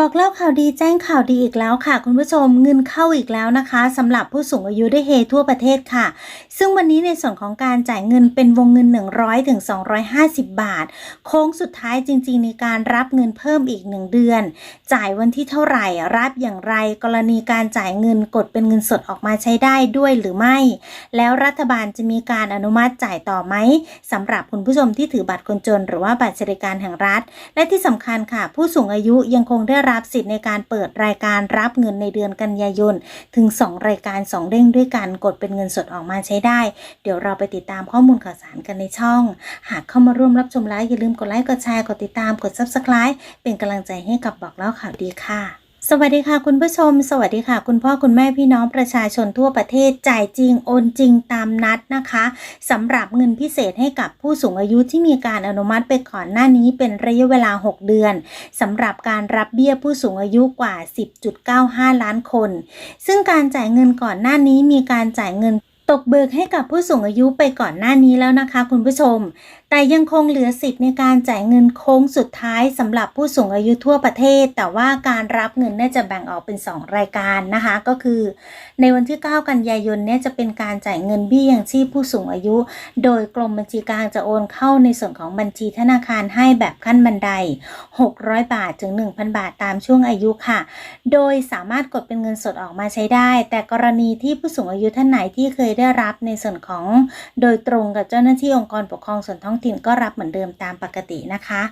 บอกเล่าข่าวดีแจ้งข่าวดีอีกแล้วค่ะ คุณผู้ชมเงินเข้าอีกแล้วนะคะสำหรับผู้สูงอายุได้เฮทั่วประเทศค่ะ ซึ่งวันนี้ในส่วนของการจ่ายเงินเป็นวงเงิน 100ถึง250 บาท โค้งสุดท้ายจริง ๆ ในการรับเงินเพิ่มอีก 1 เดือน จ่ายวันที่เท่าไหร่รับอย่างไร กรณีการจ่ายเงินกดเป็นเงินสดออกมาใช้ได้ด้วยหรือไม่ แล้วรัฐบาลจะมีการอนุมัติจ่ายต่อไหมสำหรับคุณผู้ชมที่ถือบัตรคนจน หรือว่าบัตรสวัสดิการแห่งรัฐ และที่สำคัญค่ะ ผู้สูงอายุยังคงได้รับสิทธิ์ในการเปิดรายการรับเงินในเดือนกันยายนถึง 2 รายการ 2 เด้งด้วยกันกดเป็นเงินสดออกมาใช้ได้ เดี๋ยวเราไปติดตามข้อมูลข่าวสารกันในช่อง หากเข้ามาร่วมรับชมไลฟ์อย่าลืมกดไลค์กดแชร์กดติดตามกด Subscribe เป็นกำลังใจให้กับบอกเล่าข่าวดีค่ะ สวัสดีค่ะคุณผู้ชม สวัสดีค่ะ คุณพ่อคุณแม่พี่น้องประชาชนทั่วประเทศจ่ายจริงโอนจริงตามนัดนะคะสำหรับเงินพิเศษให้กับผู้สูงอายุที่มีการอนุมัติไปก่อนหน้านี้เป็นระยะเวลา 6 เดือนสำหรับการรับเบี้ยผู้สูงอายุกว่า 10.95 ล้านคน ซึ่งการจ่ายเงินก่อนหน้านี้มีการจ่ายเงิน ตกเบิกให้กับผู้สูงอายุไปก่อนหน้านี้แล้วนะคะคุณผู้ชม แต่ยังคงเหลือสิทธิ์ในการจ่ายเงินโค้งสุดท้ายสำหรับผู้สูงอายุทั่วประเทศ แต่ว่าการรับเงินเนี่ยจะแบ่งออกเป็น 2 รายการนะคะ ก็คือ ในวันที่ 9 กันยายนเนี่ยจะเป็นการจ่ายเงินเบี้ยยังชีพผู้สูงอายุ โดยกรมบัญชีกลางจะโอนเข้าในส่วนของบัญชีธนาคารให้แบบขั้นบันได 600 บาทถึง 1,000 บาทตามช่วงอายุค่ะ โดยสามารถกดเป็นเงินสดออกมาใช้ได้ แต่กรณีที่ผู้สูงอายุท่านไหนที่เคยได้รับในส่วนของโดยตรงกับเจ้าหน้าที่องค์กรปกครองส่วนท้องถิ่นก็รับเหมือนเดิมตามปกตินะคะ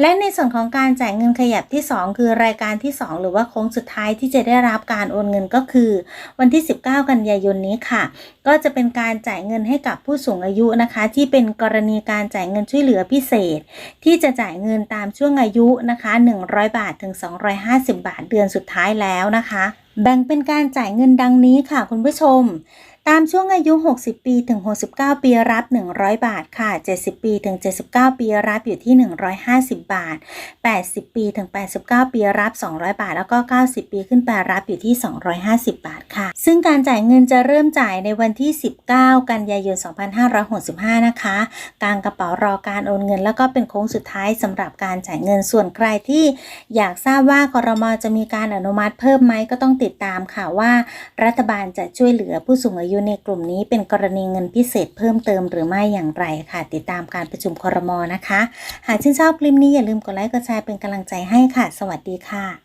และในส่วนของการจ่ายเงินขยับที่ 2 คือรายการที่ 2 หรือว่าโค้งสุดท้ายที่จะได้รับการโอนเงินก็คือ วันที่ 19 กันยายนนี้ค่ะ ก็จะเป็นการจ่ายเงินให้กับผู้สูงอายุนะคะ ที่เป็นกรณีการจ่ายเงินช่วยเหลือพิเศษ ที่จะจ่ายเงินตามช่วงอายุนะคะ 100 บาทถึง 250 บาทเดือนสุดท้ายแล้วนะคะ แบ่งเป็นการจ่ายเงินดังนี้ค่ะคุณผู้ชม ตามช่วงอายุ 60 ปีถึง 69 ปีรับ 100 บาทค่ะ 70 ปีถึง 79 ปีรับอยู่ที่ 150 บาท 80 ปีถึง 89 ปีรับ 200 บาท แล้วก็ 90 ปีขึ้นไปรับอยู่ที่ 250 บาทค่ะ ซึ่งการจ่ายเงินจะเริ่มจ่ายในวันที่ 19 กันยายน 2565 นะคะกลางกระเป๋ารอการโอนเงิน แล้วก็เป็นโค้งสุดท้ายสำหรับการจ่ายเงินส่วนใครที่อยากทราบว่ากรมอจะมีการอนุมัติเพิ่มไหมก็ต้องติดตามค่ะว่า รัฐบาลจะช่วยเหลือผู้สูงอายุยู่ในกลุ่มนี้เป็นกรณีเงินพิเศษเพิ่มเติมหรือไม่อย่างไรค่ะ ติดตามการประชุมครมนะคะ หากชื่นชอบคลิปนี้อย่าลืมกดไลค์กดแชร์เป็นกำลังใจให้ค่ะ สวัสดีค่ะ